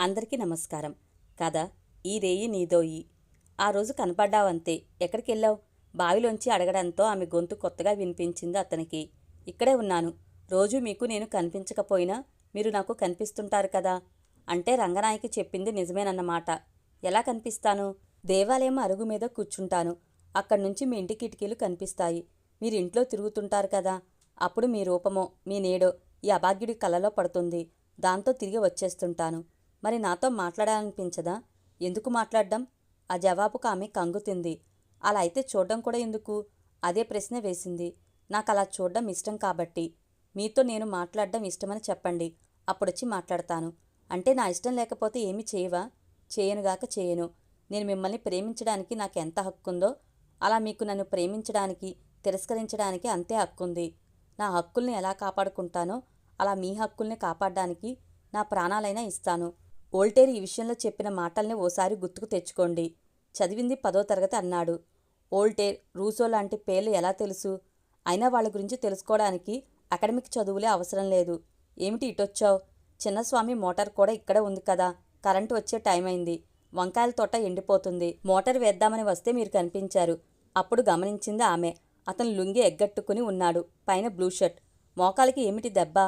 అందరికీ నమస్కారం. కథ ఈ రేయి నీదోయి ఆ రోజు కనపడ్డావంతే. ఎక్కడికెళ్ళావు? బావిలోంచి అడగడంతో ఆమె గొంతు కొత్తగా వినిపించింది అతనికి. ఇక్కడే ఉన్నాను. రోజు మీకు నేను కనిపించకపోయినా మీరు నాకు కనిపిస్తుంటారు కదా? అంటే రంగనాయకి చెప్పింది నిజమేనన్నమాట. ఎలా కనిపిస్తాను? దేవాలయం అరుగు మీద కూర్చుంటాను. అక్కడి నుంచి మీ ఇంటి కిటికీలు కనిపిస్తాయి. మీరు ఇంట్లో తిరుగుతుంటారు కదా? అప్పుడు మీ రూపమో మీ నేడో ఈ అభాగ్యుడి కలలో పడుతుంది. దాంతో తిరిగి వచ్చేస్తుంటాను. మరి నాతో మాట్లాడాలనిపించదా? ఎందుకు మాట్లాడడం? ఆ జవాబుకు ఆమె కంగుతింది అలా అయితే చూడడం కూడా ఎందుకు? అదే ప్రశ్న వేసింది. నాకు అలా చూడడం ఇష్టం కాబట్టి. మీతో నేను మాట్లాడడం ఇష్టమని చెప్పండి. అప్పుడొచ్చి మాట్లాడతాను. అంటే నా ఇష్టం లేకపోతే ఏమి చేయవా? చేయనుగాక చేయను. నేను మిమ్మల్ని ప్రేమించడానికి నాకు ఎంత హక్కుందో అలా మీకు నన్ను ప్రేమించడానికి తిరస్కరించడానికి అంతే హక్కుంది. నా హక్కుల్ని ఎలా కాపాడుకుంటానో అలా మీ హక్కుల్ని కాపాడడానికి నా ప్రాణాలైనా ఇస్తాను. ఓల్టేర్ ఈ విషయంలో చెప్పిన మాటల్ని ఓసారి గుర్తుకు తెచ్చుకోండి. చదివింది పదో తరగతి అన్నాడు. ఓల్టేర్ రూసో లాంటి పేర్లు ఎలా తెలుసు? అయినా వాళ్ళ గురించి తెలుసుకోవడానికి అకాడమిక్ చదువులే అవసరం లేదు. ఏమిటి ఇటొచ్చావు? చిన్నస్వామి మోటార్ కూడా ఇక్కడే ఉంది కదా. కరెంటు వచ్చే టైం అయింది. వంకాయల తోట ఎండిపోతుంది. మోటార్ వేద్దామని వస్తే మీరు కనిపించారు. అప్పుడు గమనించింది ఆమె. అతను లుంగి ఎగ్గట్టుకుని ఉన్నాడు. పైన బ్లూ షర్ట్. మోకాలికి ఏమిటి దెబ్బ?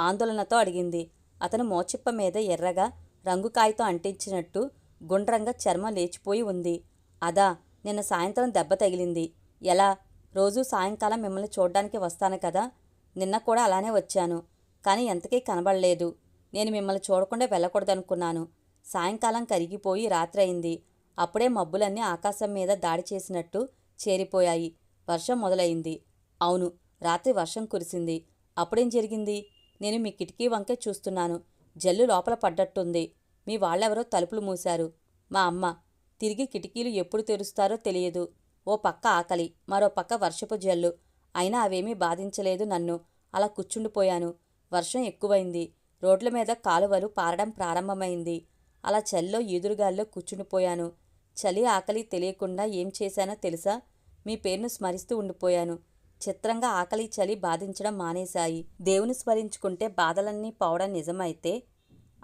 ఆందోళనతో అడిగింది. అతను మోచిప్ప మీద ఎర్రగా రంగు కాయతో అంటించినట్టు గుండ్రంగా చర్మం లేచిపోయి ఉంది. అదా నిన్న సాయంత్రం దెబ్బ తగిలింది. ఎలా? రోజూ సాయంకాలం మిమ్మల్ని చూడ్డానికి వస్తాను కదా? నిన్న కూడా అలానే వచ్చాను. కానీ ఎంతకీ కనబడలేదు. నేను మిమ్మల్ని చూడకుండా వెళ్ళకూడదనుకున్నాను. సాయంకాలం కరిగిపోయి రాత్రి అయింది. అప్పుడే మబ్బులన్నీ ఆకాశం మీద దాడి చేసినట్టు చేరిపోయాయి. వర్షం మొదలైంది. అవును రాత్రి వర్షం కురిసింది. అప్పుడేం జరిగింది? నేను మీ కిటికీ వంకే చూస్తున్నాను. జల్లు లోపల పడ్డట్టుంది. మీ వాళ్ళెవరో తలుపులు మూశారు. మా అమ్మ తిరిగి కిటికీలు ఎప్పుడు తెరుస్తారో తెలియదు. ఓ పక్క ఆకలి మరో పక్క వర్షపు జల్లు. అయినా అవేమీ బాధించలేదు నన్ను. అలా కూర్చుండిపోయాను. వర్షం ఎక్కువైంది. రోడ్ల మీద కాలువలు పారడం ప్రారంభమైంది. అలా చలిలో ఈదురుగాల్లో కూర్చుండిపోయాను. చలి ఆకలి తెలియకుండా ఏం చేశానో తెలుసా? మీ పేరును స్మరిస్తూ ఉండిపోయాను. చిత్రంగా ఆకలి చలి బాధించడం మానేశాయి. దేవుని స్మరించుకుంటే బాధలన్నీ పోవడం నిజమైతే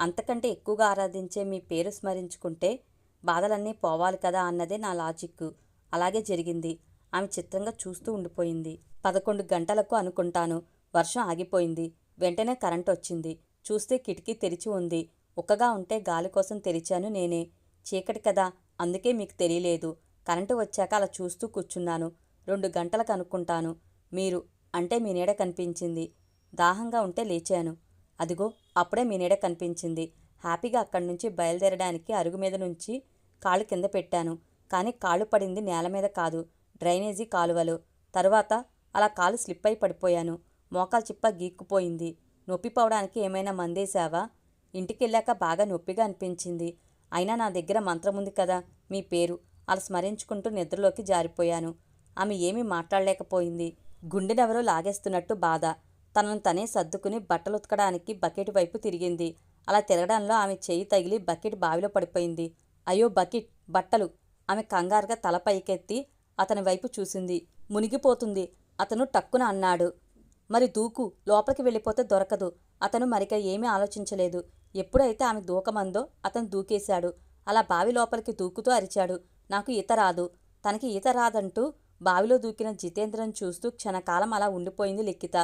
అంతకంటే ఎక్కువగా ఆరాధించే మీ పేరు స్మరించుకుంటే బాధలన్నీ పోవాలి కదా అన్నదే నా లాజిక్ అలాగే జరిగింది. ఆమె చిత్రంగా చూస్తూ ఉండిపోయింది. పదకొండు గంటలకు అనుకుంటాను. వర్షం ఆగిపోయింది. వెంటనే కరెంట్ వచ్చింది. చూస్తే కిటికీ తెరిచి ఉంది. ఒక్కగా ఉంటే గాలి కోసం తెరిచాను నేనే. చీకటి కదా అందుకే మీకు తెలియలేదు. కరెంటు వచ్చాక అలా చూస్తూ కూర్చున్నాను. రెండు గంటలకు అనుకుంటాను. మీరు అంటే మీ నీడ కనిపించింది. దాహంగా ఉంటే లేచాను. అదిగో అప్పుడే మీ నీడ కనిపించింది. హ్యాపీగా అక్కడి నుంచి బయలుదేరడానికి అరుగు మీద నుంచి కాళ్ళు కింద పెట్టాను. కానీ కాళ్ళు పడింది నేల మీద కాదు డ్రైనేజీ కాలువలో. తరువాత అలా కాలు స్లిప్ అయి పడిపోయాను. మోకాలు చిప్ప గీక్కుపోయింది. నొప్పి పోవడానికి ఏమైనా మందేశావా? ఇంటికెళ్ళాక బాగా నొప్పిగా అనిపించింది. అయినా నా దగ్గర మంత్రం ఉంది కదా మీ పేరు. అలా స్మరించుకుంటూ నిద్రలోకి జారిపోయాను. ఆమె ఏమీ మాట్లాడలేకపోయింది. గుండెనెవరో లాగేస్తున్నట్టు బాధ. తనను తనే సర్దుకుని బట్టలు ఉతకడానికి బకెట్ వైపు తిరిగింది. అలా తిరగడంలో ఆమె చేయి తగిలి బకెట్ బావిలో పడిపోయింది. అయ్యో బకెట్ బట్టలు! ఆమె కంగారుగా తల పైకెత్తి అతని వైపు చూసింది. మునిగిపోతుంది. అతను టక్కున అన్నాడు. మరి దూకు లోపలికి వెళ్ళిపోతే దొరకదు. అతను మరిక ఏమీ ఆలోచించలేదు. ఎప్పుడైతే ఆమె దూకమందో అతను దూకేశాడు. అలా బావి లోపలికి దూకుతూ అరిచాడు. నాకు ఈత రాదు. తనకి ఈత రాదంటూ బావిలో దూకిన జితేంద్రను చూస్తూ క్షణకాలం అలా ఉండిపోయింది లిఖిత.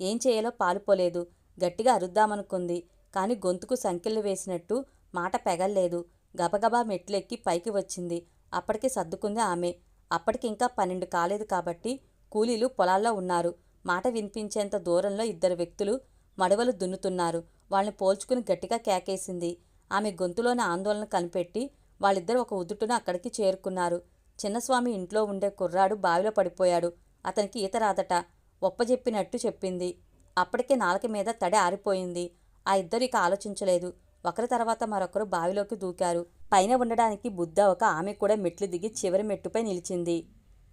ఏం చేయాలో పాలుపోలేదు. గట్టిగా అరుద్దామనుకుంది. కాని గొంతుకు సంకెళ్ళు వేసినట్టు మాట పెగల్లేదు. గబగబా మెట్లెక్కి పైకి వచ్చింది. అప్పటికి సర్దుకుంది ఆమె. అప్పటికింకా పన్నెండు కాలేదు కాబట్టి కూలీలు పొలాల్లో ఉన్నారు. మాట వినిపించేంత దూరంలో ఇద్దరు వ్యక్తులు మడవలు దున్నుతున్నారు. వాళ్ళని పోల్చుకుని గట్టిగా కేకేసింది. ఆమె గొంతులోని ఆందోళన కనిపెట్టి వాళ్ళిద్దరూ ఒక ఉదుటున అక్కడికి చేరుకున్నారు. చిన్నస్వామి ఇంట్లో ఉండే కుర్రాడు బావిలో పడిపోయాడు. అతనికి ఈత రాదట ఒప్పజెప్పినట్టు చెప్పింది. అప్పటికే నాలుక మీద తడి ఆరిపోయింది. ఆ ఇద్దరు ఇక ఆలోచించలేదు. ఒకరి తర్వాత మరొకరు బావిలోకి దూకారు. పైన ఉండడానికి బుద్ధ ఒక ఆమె కూడా మెట్లు దిగి చివరి మెట్టుపై నిలిచింది.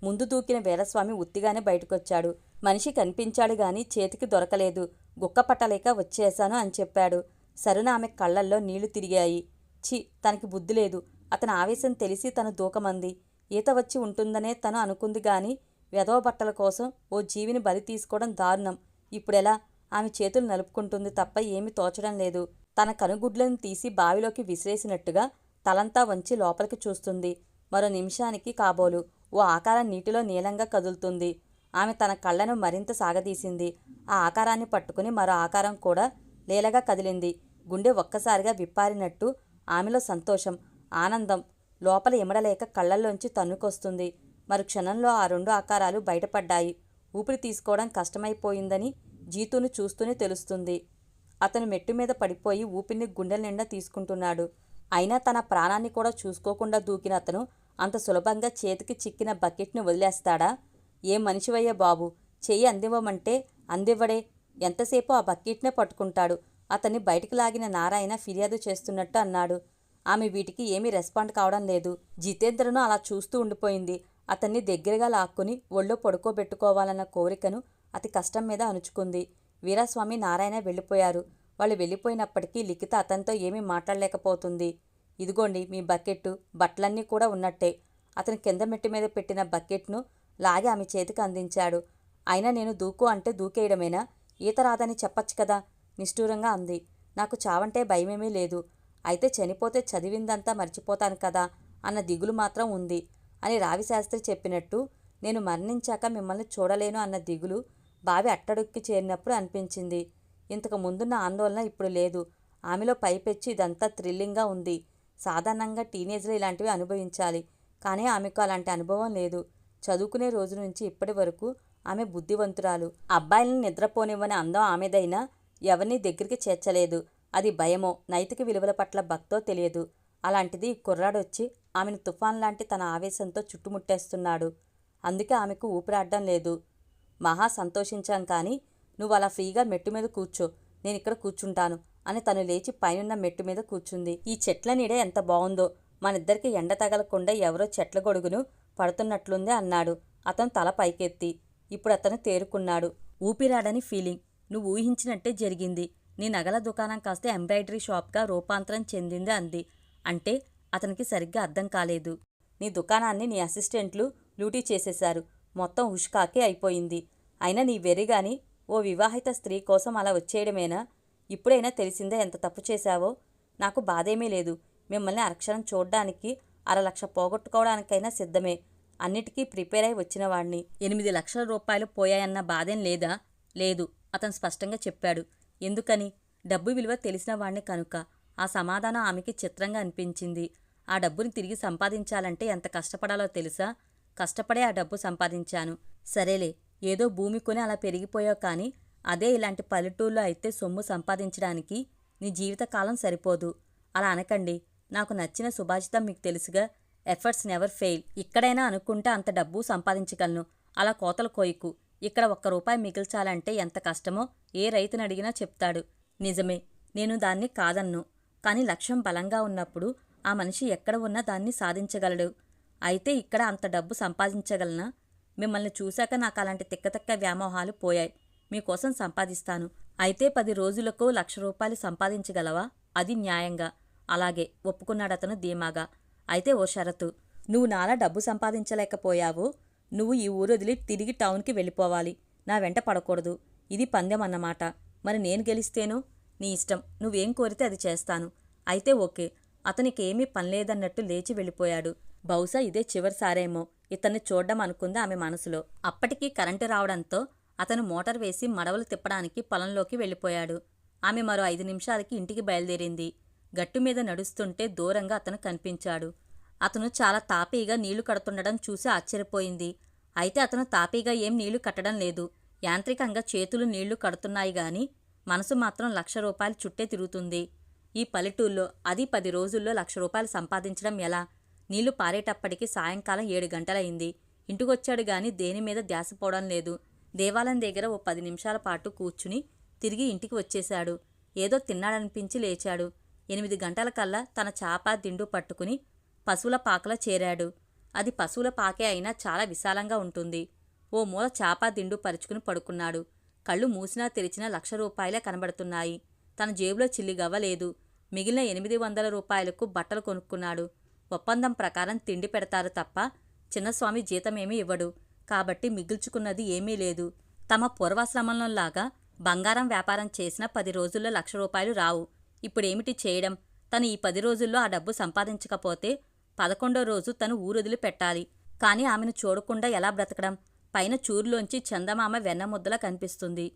ముందు దూకిన వీరస్వామి ఉత్తిగానే బయటకొచ్చాడు. మనిషి కనిపించాడు గాని చేతికి దొరకలేదు. గుక్క పట్టలేక వచ్చేశాను అని చెప్పాడు. సరున ఆమె కళ్ళల్లో నీళ్ళు తిరిగాయి. చి తనకి బుద్ధి లేదు. అతని ఆవేశం తెలిసి తను దూకమంది. ఈత వచ్చి ఉంటుందనే తను అనుకుంది గాని వెధవ బట్టల కోసం ఓ జీవిని బలి తీసుకోవడం దారుణం. ఇప్పుడెలా? ఆమె చేతులు నలుపుకుంటుంది తప్ప ఏమీ తోచడం లేదు. తన కనుగుడ్లను తీసి బావిలోకి విసిరేసినట్టుగా తలంతా వంచి లోపలికి చూస్తుంది. మరో నిమిషానికి కాబోలు. ఓ ఆకారం నీటిలో నీలంగా కదులుతుంది. ఆమె తన కళ్ళను మరింత సాగదీసింది. ఆ ఆకారాన్ని పట్టుకుని మరో ఆకారం కూడా లీలగా కదిలింది. గుండె ఒక్కసారిగా విప్పారినట్టు ఆమెలో సంతోషం ఆనందం. లోపల ఇమడలేక కళ్ళల్లోంచి తన్నుకొస్తుంది. మరి క్షణంలో ఆ రెండు ఆకారాలు బయటపడ్డాయి. ఊపిరి తీసుకోవడం కష్టమైపోయిందని జీతును చూస్తూనే తెలుస్తుంది. అతను మెట్టు మీద పడిపోయి ఊపిరిని గుండెల నిండా తీసుకుంటున్నాడు. అయినా తన ప్రాణాన్ని కూడా చూసుకోకుండా దూకిన అతను అంత సులభంగా చేతికి చిక్కిన బకెట్ని వదిలేస్తాడా? ఏ మనిషివయ్యా బాబు? చెయ్యి అందివ్వమంటే అందివ్వడే. ఎంతసేపు ఆ బకెట్నే పట్టుకుంటాడు. అతన్ని బయటికి లాగిన నారాయణ ఫిర్యాదు చేస్తున్నట్టు అన్నాడు. ఆమె వీటికి ఏమీ రెస్పాండ్ కావడం లేదు. జితేంద్రను అలా చూస్తూ ఉండిపోయింది. అతన్ని దగ్గరగా లాక్కుని ఒళ్ళో పడుకోబెట్టుకోవాలన్న కోరికను అతి కష్టం మీద అణుచుకుంది. వీరాస్వామి నారాయణ వెళ్ళిపోయారు. వాళ్ళు వెళ్ళిపోయినప్పటికీ లిఖిత అతనితో ఏమీ మాట్లాడలేకపోతుంది. ఇదిగోండి మీ బకెట్టు బట్టలన్నీ కూడా ఉన్నట్టే. అతను కింద మెట్టి మీద పెట్టిన బకెట్ను లాగి ఆమె చేతికి అందించాడు. అయినా నేను దూకు అంటే దూకేయడమేనా? ఈత రాదని చెప్పచ్చు కదా? నిష్ఠూరంగా అంది. నాకు చావంటే భయమేమీ లేదు. అయితే చనిపోతే చదివిందంతా మర్చిపోతాను కదా అన్న దిగులు మాత్రం ఉంది అని రావిశాస్త్రి చెప్పినట్టు నేను మరణించాక మిమ్మల్ని చూడలేను అన్న దిగులు బావి అట్టడుక్కి చేరినప్పుడు అనిపించింది. ఇంతకు ముందున్న ఆందోళన ఇప్పుడు లేదు. ఆమెలో పైపెచ్చి ఇదంతా థ్రిల్లింగ్గా ఉంది. సాధారణంగా టీనేజ్లో ఇలాంటివి అనుభవించాలి. కానీ ఆమెకు అలాంటి అనుభవం లేదు. చదువుకునే రోజు నుంచి ఇప్పటి వరకు ఆమె బుద్ధివంతురాలు. అబ్బాయిలను నిద్రపోనివ్వని అందం ఆమెదైనా ఎవరిని దగ్గరికి చేర్చలేదు. అది భయమో నైతిక విలువల పట్ల భక్తో తెలియదు. అలాంటిది కుర్రాడొచ్చి ఆమెను తుఫాన్ లాంటి తన ఆవేశంతో చుట్టుముట్టేస్తున్నాడు. అందుకే ఆమెకు ఊపిరాడడం లేదు. మహా సంతోషించాం కానీ నువ్వు అలా ఫ్రీగా మెట్టు మీద కూర్చో నేను ఇక్కడ కూర్చుంటాను అని తను లేచి పైనున్న మెట్టు మీద కూర్చుంది. ఈ చెట్ల నీడ ఎంత బాగుందో మనిద్దరికి ఎండ తగలకుండా ఎవరో చెట్ల గొడుగును పడుతున్నట్లుంది అన్నాడు. అతను తల పైకెత్తి ఇప్పుడు అతను తేరుకున్నాడు. ఊపిరాడని ఫీలింగ్ నువ్వు ఊహించినట్టే జరిగింది. నీ నగల దుకాణం కాస్త ఎంబ్రాయిడరీ షాప్గా రూపాంతరం చెందింది అంది. అంటే అతనికి సరిగ్గా అర్థం కాలేదు. నీ దుకాణాన్ని నీ అసిస్టెంట్లు లూటీ చేసేశారు. మొత్తం హుష్కాకే అయిపోయింది. అయినా నీ వెరిగాని ఓ వివాహిత స్త్రీ కోసం అలా వచ్చేయడమేనా? ఇప్పుడైనా తెలిసిందే ఎంత తప్పు చేశావో? నాకు బాధేమీ లేదు. మిమ్మల్ని అరక్షరం చూడ్డానికి అరలక్ష పోగొట్టుకోవడానికైనా సిద్ధమే. అన్నిటికీ ప్రిపేర్ అయి వచ్చినవాణ్ణి ఎనిమిది లక్షల రూపాయలు పోయాయన్న బాధేం లేదా? లేదు. అతను స్పష్టంగా చెప్పాడు. ఎందుకని? డబ్బు విలువ తెలిసిన వాణ్ణి కనుక ఆ సమాధానం ఆమెకి చిత్రంగా అనిపించింది. ఆ డబ్బుని తిరిగి సంపాదించాలంటే ఎంత కష్టపడాలో తెలుసా? కష్టపడే ఆ డబ్బు సంపాదించాను. సరేలే ఏదో భూమి కొని అలా పెరిగిపోయావు కానీ అదే ఇలాంటి పల్లెటూళ్ళలో అయితే సొమ్ము సంపాదించడానికి నీ జీవితకాలం సరిపోదు. అలా అనకండి నాకు నచ్చిన సుభాషితం మీకు తెలుసుగా. Efforts never fail. ఇక్కడైనా అనుకుంటే అంత డబ్బు సంపాదించగలను. అలా కోతలు కోయకు. ఇక్కడ ఒక్క రూపాయి మిగిల్చాలంటే ఎంత కష్టమో ఏ రైతుని అడిగినా చెప్తాడు. నిజమే నేను దాన్ని కాదన్ను. కానీ లక్ష్యం బలంగా ఉన్నప్పుడు ఆ మనిషి ఎక్కడ ఉన్నా దాన్ని సాధించగలడు. అయితే ఇక్కడ అంత డబ్బు సంపాదించగలనా? మిమ్మల్ని చూశాక నాకు అలాంటి తిక్కతక్క వ్యామోహాలు పోయాయి. మీకోసం సంపాదిస్తాను. అయితే పది రోజులకు లక్ష రూపాయలు సంపాదించగలవా? అది న్యాయంగా. అలాగే ఒప్పుకున్నాడతను ధీమాగా. అయితే ఓ షరతు. నువ్వు నాలా డబ్బు సంపాదించలేకపోయావు? నువ్వు ఈ ఊరు వదిలి తిరిగి టౌన్కి వెళ్ళిపోవాలి. నా వెంట పడకూడదు. ఇది పందెం అన్నమాట. మరి నేను గెలిస్తేనో? నీ ఇష్టం. నువ్వేం కోరితే అది చేస్తాను. అయితే ఓకే. అతనికి ఏమీ పనిలేదన్నట్టు లేచి వెళ్ళిపోయాడు. బహుశా ఇదే చివరిసారేమో. ఇతన్ని చూడ్డం అనుకుంది ఆమె మనసులో. అప్పటికీ కరెంటు రావడంతో అతను మోటార్ వేసి మడవలు తిప్పడానికి పొలంలోకి వెళ్ళిపోయాడు. ఆమె మరో ఐదు నిమిషాలకి ఇంటికి బయలుదేరింది. గట్టు మీద నడుస్తుంటే దూరంగా అతను కనిపించాడు. అతను చాలా తాపీగా నీళ్ళు కడుతుండడం చూసి ఆశ్చర్యపోయింది. అయితే అతను తాపీగా ఏం నీళ్ళు కట్టడం లేదు. యాంత్రికంగా చేతులు నీళ్ళు కడుతున్నాయి గాని మనసు మాత్రం లక్ష రూపాయలు చుట్టే తిరుగుతుంది. ఈ పల్లెటూళ్ళలో అది పది రోజుల్లో లక్ష రూపాయలు సంపాదించడం ఎలా? నీళ్ళు పారేటప్పటికి సాయంకాలం ఏడు గంటలయింది ఇంటికొచ్చాడు గాని దేని మీద ధ్యాస పోవడం లేదు. దేవాలయం దగ్గర ఓ పది నిమిషాల పాటు కూర్చుని తిరిగి ఇంటికి వచ్చేశాడు. ఏదో తిన్నాడనిపించి లేచాడు. ఎనిమిది గంటల కల్లా తన చాప దిండు పట్టుకుని పశువుల పాకలో చేరాడు. అది పశువుల పాకే అయినా చాలా విశాలంగా ఉంటుంది. ఓ మూల చాపా దిండు పరుచుకుని పడుకున్నాడు. కళ్ళు మూసినా తెరిచినా లక్ష రూపాయలే కనబడుతున్నాయి. తన జేబులో చిల్లిగవ్వలేదు మిగిలిన ఎనిమిది వందల రూపాయలకు బట్టలు కొనుక్కున్నాడు. ఒప్పందం ప్రకారం తిండి పెడతారు తప్ప చిన్నస్వామి జీతమేమీ ఇవ్వడు. కాబట్టి మిగుల్చుకున్నది ఏమీ లేదు. తమ పూర్వాశ్రమంలోలాగా బంగారం వ్యాపారం చేసిన పది రోజుల్లో లక్ష రూపాయలు రావు. ఇప్పుడేమిటి చేయడం? తను ఈ పది రోజుల్లో ఆ డబ్బు సంపాదించకపోతే పదకొండో రోజు తను ఊరొదిలి పెట్టాలి. కానీ ఆమెను చూడకుండా ఎలా బ్రతకడం? పైన చూరులోంచి చందమామ వెన్నముద్దలా కనిపిస్తుంది.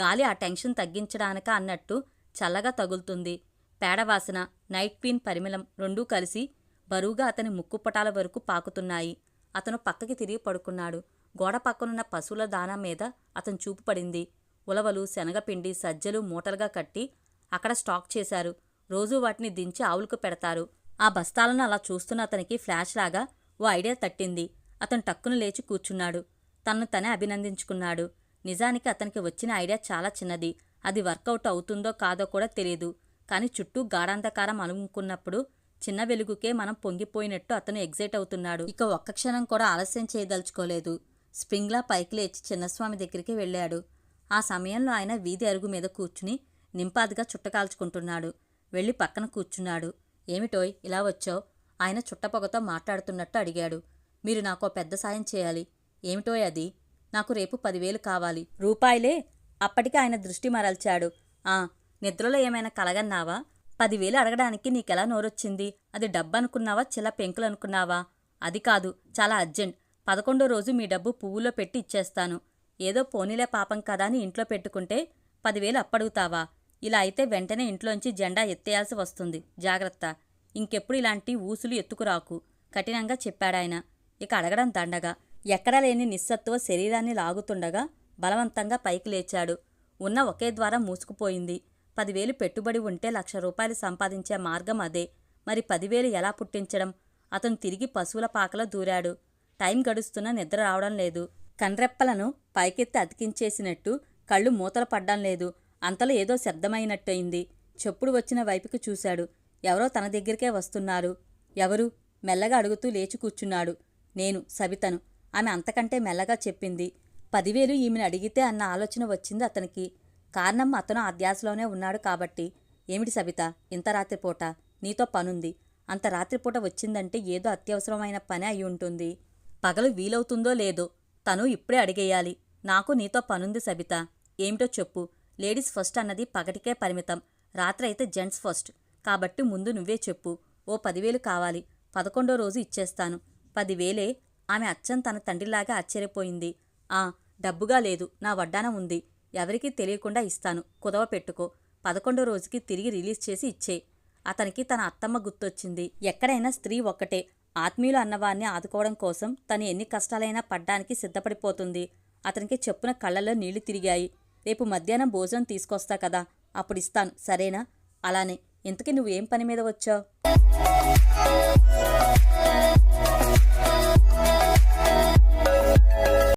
గాలి ఆ టెన్షన్ తగ్గించడానిక అన్నట్టు చల్లగా తగులుతుంది. పేడవాసన నైట్ పీన్ పరిమళం రెండూ కలిసి బరువుగా అతని ముక్కుపటాల వరకు పాకుతున్నాయి. అతను పక్కకి తిరిగి పడుకున్నాడు. గోడ పక్కనున్న పశువుల దానా మీద అతను చూపు పడింది. ఉలవలు శనగపిండి సజ్జలు మూటలుగా కట్టి అక్కడ స్టాక్ చేశారు. రోజూ వాటిని దించి ఆవులకు పెడతారు. ఆ బస్తాలను అలా చూస్తున్న అతనికి ఫ్లాష్ లాగా ఓ ఐడియా తట్టింది. అతను టక్కున లేచి కూర్చున్నాడు. తనను తనే అభినందించుకున్నాడు. నిజానికి అతనికి వచ్చిన ఐడియా చాలా చిన్నది. అది వర్కౌట్ అవుతుందో కాదో కూడా తెలియదు కానీ చుట్టూ గాఢాంధకారం అలుముకున్నప్పుడు చిన్న వెలుగుకే మనం పొంగిపోయినట్టు అతను ఎగ్జైట్ అవుతున్నాడు. ఇక ఒక్క క్షణం కూడా ఆలస్యం చేయదలుచుకోలేదు. స్ప్రింగ్లా పైకి లేచి చిన్నస్వామి దగ్గరికి వెళ్ళాడు. ఆ సమయంలో ఆయన వీధి అరుగు మీద కూర్చుని నింపాదిగా చుట్టకాల్చుకుంటున్నాడు వెళ్ళి పక్కన కూర్చున్నాడు. ఏమిటోయ్ ఇలా వచ్చావు? ఆయన చుట్టపొగతో మాట్లాడుతున్నట్టు అడిగాడు. మీరు నాకో పెద్ద సాయం చేయాలి. ఏమిటోయ్ అది? నాకు రేపు పదివేలు కావాలి. రూపాయలే? అప్పటికి ఆయన దృష్టి మరల్చాడు. ఆ నిద్రలో ఏమైనా కలగన్నావా? పదివేలు అడగడానికి నీకెలా నోరొచ్చింది? అది డబ్బు అనుకున్నావా చిల్ల పెంకులు అనుకున్నావా అది కాదు చాలా అర్జెంట్. పదకొండో రోజు మీ డబ్బు పువ్వులో పెట్టి ఇచ్చేస్తాను. ఏదో పోనీలే పాపం కదా అని ఇంట్లో పెట్టుకుంటే పదివేలు అప్పడుగుతావా? ఇలా అయితే వెంటనే ఇంట్లోంచి జెండా ఎత్తేయాల్సి వస్తుంది. జాగ్రత్త. ఇంకెప్పుడు ఇలాంటి ఊసులు ఎత్తుకురాకు కఠినంగా చెప్పాడాయన. ఇక అడగడం దండగా. ఎక్కడా లేని నిస్సత్తువ శరీరాన్ని లాగుతుండగా బలవంతంగా పైకి లేచాడు. ఉన్న ఒకే ద్వారం మూసుకుపోయింది. పదివేలు పెట్టుబడి ఉంటే లక్ష రూపాయలు సంపాదించే మార్గం అదే. మరి పదివేలు ఎలా పుట్టించడం? అతను తిరిగి పశువుల పాకలో దూరాడు. టైం గడుస్తున్నా నిద్ర రావడం లేదు. కండ్రెప్పలను పైకెత్తి అతికించేసినట్టు కళ్ళు మూతలు పడ్డం లేదు. అంతలో ఏదో శబ్దమైనట్టయింది. చెప్పుడు వచ్చిన వైపుకి చూశాడు. ఎవరో తన దగ్గరికే వస్తున్నారు. ఎవరు? మెల్లగా అడుగుతూ లేచి కూర్చున్నాడు. నేను సబితను. ఆమె అంతకంటే మెల్లగా చెప్పింది. పదివేలు ఈమెను అడిగితే అన్న ఆలోచన వచ్చింది అతనికి. కారణం అతను ఆ ధ్యాసలోనే ఉన్నాడు కాబట్టి. ఏమిటి సబిత? ఇంత రాత్రిపూట? నీతో పనుంది. అంత రాత్రిపూట వచ్చిందంటే ఏదో అత్యవసరమైన పని అయి ఉంటుంది. పగలు వీలవుతుందో లేదో తను ఇప్పుడే అడిగేయాలి. నాకు నీతో పనుంది సబిత. ఏమిటో చెప్పు. లేడీస్ ఫస్ట్ అన్నది పగటికే పరిమితం. రాత్రి అయితే జెంట్స్ ఫస్ట్. కాబట్టి ముందు నువ్వే చెప్పు. ఓ పదివేలు కావాలి. పదకొండో రోజు ఇచ్చేస్తాను. పదివేలే ఆమె అచ్చం తన తండ్రిలాగా ఆశ్చర్యపోయింది. ఆ డబ్బుగా లేదు. నా వడ్డానం ఉంది. ఎవరికీ తెలియకుండా ఇస్తాను. కుదవ పెట్టుకో. పదకొండో రోజుకి తిరిగి రిలీజ్ చేసి ఇచ్చే. అతనికి తన అత్తమ్మ గుర్తొచ్చింది. ఎక్కడైనా స్త్రీ ఒక్కటే. ఆత్మీయులు అన్నవారిని ఆదుకోవడం కోసం తను ఎన్ని కష్టాలైనా పడ్డానికి సిద్ధపడిపోతుంది. అతనికి చెప్పున కళ్ళల్లో నీళ్ళు తిరిగాయి. రేపు మధ్యాహ్నం భోజనం తీసుకొస్తా కదా అప్పుడు ఇస్తాను. సరేనా? అలానే. ఇంతకీ నువ్వేం పని మీద వచ్చావు?